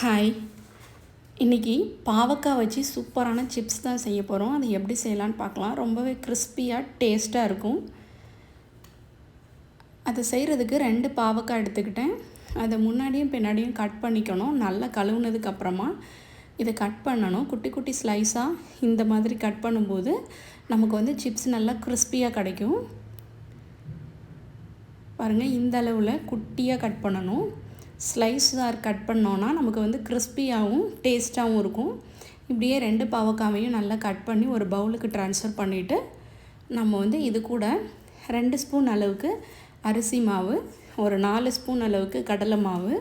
Hi இன்றைக்கி பாவக்காய் வச்சு சூப்பரான சிப்ஸ் தான் செய்ய போகிறோம் அது எப்படி செய்யலான்னு பார்க்கலாம். ரொம்பவே கிறிஸ்பியாக டேஸ்ட்டாக இருக்கும். அதை செய்கிறதுக்கு ரெண்டு பாவக்காய் எடுத்துக்கிட்டேன். அதை முன்னாடியும் பின்னாடியும் கட் பண்ணிக்கணும். நல்லா கழுவுனதுக்கப்புறமா இதை கட் பண்ணணும். குட்டி குட்டி ஸ்லைஸாக இந்த மாதிரி கட் பண்ணும்போது நமக்கு வந்து சிப்ஸ் நல்லா கிறிஸ்பியாக கிடைக்கும். பாருங்கள் இந்த அளவில் குட்டியாக கட் பண்ணணும். ஸ்லைஸாக கட் பண்ணோன்னா நமக்கு வந்து கிறிஸ்பியாகவும் டேஸ்ட்டாகவும் இருக்கும். இப்படியே ரெண்டு பாவக்காவையும் நல்லா கட் பண்ணி ஒரு பவுலுக்கு ட்ரான்ஸ்ஃபர் பண்ணிவிட்டு நம்ம வந்து இது கூட ரெண்டு ஸ்பூன் அளவுக்கு அரிசி மாவு ஒரு நாலு ஸ்பூன் அளவுக்கு கடலை மாவு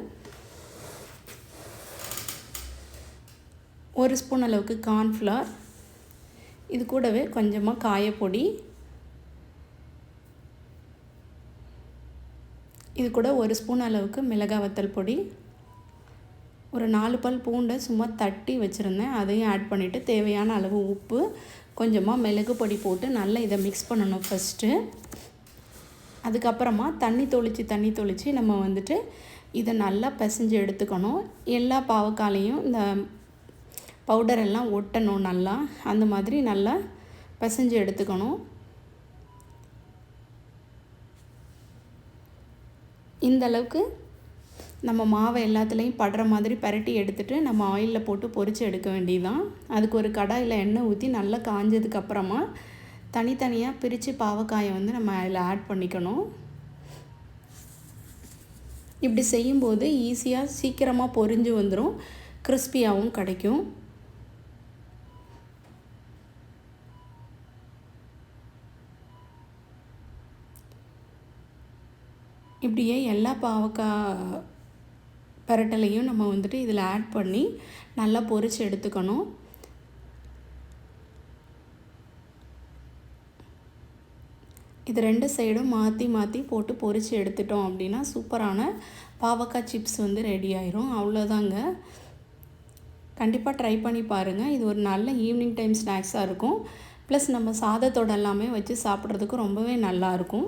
ஒரு ஸ்பூன் அளவுக்கு கார்ன்ஃப்ளவர் இது கூடவே கொஞ்சமாக காயப்பொடி இது கூட ஒரு ஸ்பூன் அளவுக்கு மிளகாய் வத்தல் பொடி. ஒரு நாலு பல் பூண்டை சும்மா தட்டி வச்சுருந்தேன். அதையும் ஆட் பண்ணிவிட்டு தேவையான அளவு உப்பு கொஞ்சமாக மிளகு பொடி போட்டு நல்லா இதை மிக்ஸ் பண்ணணும் ஃபஸ்ட்டு அதுக்கப்புறமா தண்ணி தொளித்து தண்ணி தொளித்து நம்ம வந்துட்டு இதை நல்லா பிசைஞ்சு எடுத்துக்கணும். எல்லா பாவக்காலையும் இந்த பவுடர் எல்லாம் ஒட்டணும் நல்லா. அந்த மாதிரி நல்லா பிசைஞ்சு எடுத்துக்கணும். இந்த அளவுக்கு நம்ம மாவை எல்லாத்துலேயும் படுற மாதிரி பரட்டி எடுத்துகிட்டு நம்ம ஆயிலில் போட்டு பொறிச்சு எடுக்க வேண்டியதுதான். அதுக்கு ஒரு கடாயில் எண்ணெய் ஊற்றி நல்லா காஞ்சதுக்கப்புறமா தனித்தனியாக பிரித்து பாவக்காயை வந்து நம்ம அதில் ஆட் பண்ணிக்கணும். இப்படி செய்யும்போது ஈஸியாக சீக்கிரமாக பொரிஞ்சு வந்துடும் கிறிஸ்பியாகவும் கிடைக்கும். இப்படியே எல்லா பாவக்காய் பரட்டலையும் நம்ம வந்துட்டு இதில் ஆட் பண்ணி நல்லா பொரித்து எடுத்துக்கணும். இது ரெண்டு சைடும் மாற்றி மாற்றி போட்டு பொரித்து எடுத்துட்டோம் அப்படின்னா சூப்பரான பாவக்காய் சிப்ஸ் வந்து ரெடி ஆயிரும். அவ்வளோதாங்க. கண்டிப்பாக ட்ரை பண்ணி பாருங்கள் இது ஒரு நல்ல ஈவினிங் டைம் ஸ்நாக்ஸாக இருக்கும். ப்ளஸ் நம்ம சாதத்தோடு எல்லாமே வச்சு சாப்பிட்றதுக்கு ரொம்பவே நல்லாயிருக்கும்